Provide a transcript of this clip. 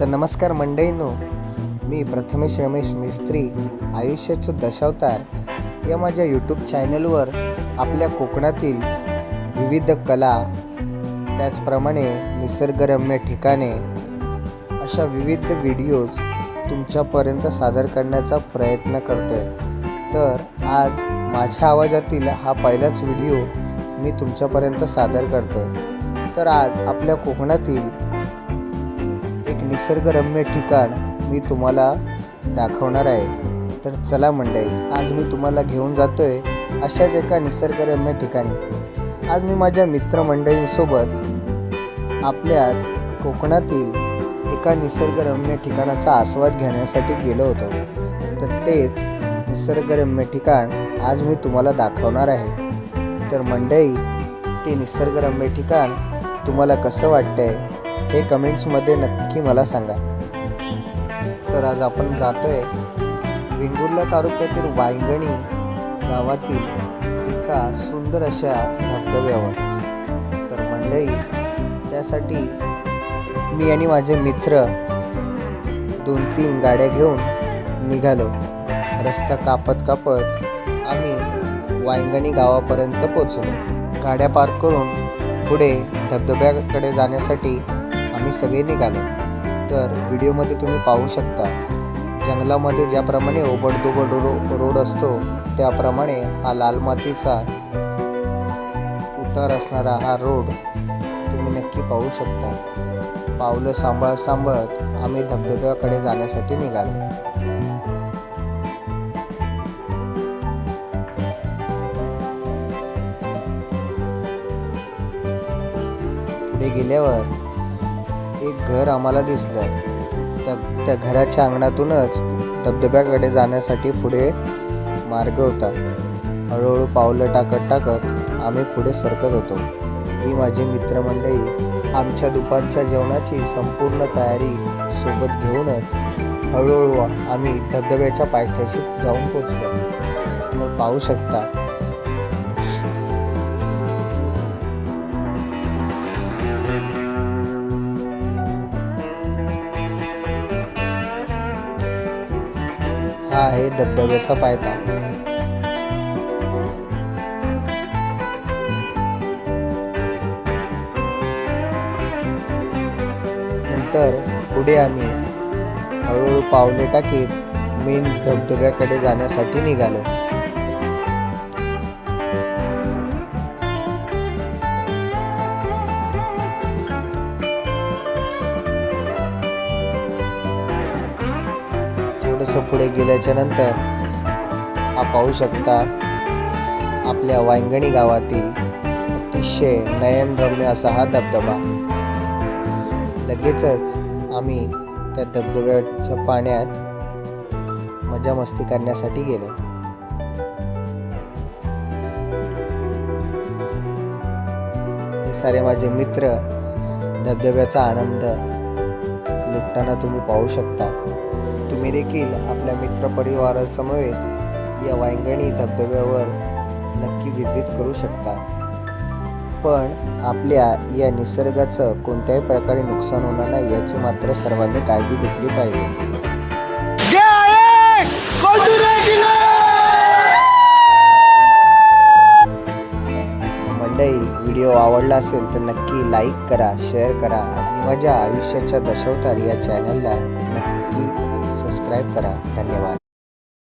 तर नमस्कार मंडळींनो मी प्रथमेश रमेश मिस्त्री आयुष्याचे दशावतार या माझ्या यूट्यूब चॅनलवर आपल्या कोकणातील विविध कला त्याचप्रमाणे निसर्गरम्य ठिकाणे अशा विविध व्हिडिओज तुमच्यापर्यंत सादर करण्याचा प्रयत्न करतो आहे तर आज माझ्या आवाजातील हा पहिलाच व्हिडिओ मी तुमच्यापर्यंत सादर करतो आहे तर आज आपल्या कोकणातील एक निसर्गरम्य ठिकाण मी तुम्हाला दाखवणार आहे. तर चला मंडळी आज मी तुम्हाला घेऊन जातो आहे अशाच एका निसर्गरम्य ठिकाणी. आज मी माझ्या मित्रमंडळींसोबत आपल्याच कोकणातील एका निसर्गरम्य ठिकाणाचा आस्वाद घेण्यासाठी गेलो होतो. तर तेच निसर्गरम्य ठिकाण आज मी तुम्हाला दाखवणार आहे. तर मंडळी ते निसर्गरम्य ठिकाण तुम्हाला कसं वाटतंय? हे कमेंट्समध्ये नक्की मला सांगा. तर आज आपण जातो आहे वेंगुर्ला तालुक्यातील वायंगणी गावातील एका सुंदर अशा धबधब्यावर. तर मंडळी त्यासाठी मी आणि माझे मित्र दोन तीन गाड्या घेऊन निघालो. रस्ता कापत कापत आम्ही वायंगणी गावापर्यंत पोचलो गाड्या पार्क करून पुढे धबधब्याकडे जाण्यासाठी आम्ही सगळे निघालो. तर व्हिडिओमध्ये तुम्ही पाहू शकता जंगलामध्ये ज्याप्रमाणे ओबडदोबड रो रोड असतो त्याप्रमाणे हा लाल मातीचा उतार असणारा हा रोड तुम्ही नक्की पाहू शकता. पावलं सांभाळत सांभाळत आम्ही धबधब्याकडे जाण्यासाठी निघालो. पुढे गेल्यावर एक घर आम्हाला दिसलं. त्या त्या घराच्या अंगणातूनच धबधब्याकडे जाण्यासाठी पुढे मार्ग होता. हळूहळू पावलं टाकत टाकत आम्ही पुढे सरकत होतो. मी माझी मित्रमंडळी आमच्या दुपारच्या जेवणाची संपूर्ण तयारी सोबत घेऊनच हळूहळू आम्ही धबधब्याच्या पायथ्याशी जाऊन पोचलो. मग पाहू शकता हा आहे धबधब्याचा पायथा. नंतर पुढे आम्ही हळूहळू पावले टाकीत मेन धबधब्याकडे जाण्यासाठी निघालो. थोडंसं पुढे गेल्याच्यानंतर हा पाहू शकता आपल्या वायंगणी गावातील अतिशय नयनरम्य असा हा धबधबा. लगेचच आम्ही त्या धबधब्याच्या पाण्यात मजा मस्ती करण्यासाठी गेलो. हे सारे माझे मित्र धबधब्याचा आनंद लुटताना तुम्ही पाहू शकता. तुम्ही देखील आपल्या मित्रपरिवारासमवेत या वांगणी धबधब्यावर नक्की व्हिजिट करू शकता. पण आपल्या या निसर्गाचं कोणत्याही प्रकारे नुकसान होणार नाही याची मात्र सर्वांनी काळजी घेतली पाहिजे. मंडळी व्हिडिओ आवडला असेल तर नक्की लाईक करा शेअर करा आणि माझ्या आयुष्याच्या दशावतार या चॅनलला नक्की ライブから、ダンネは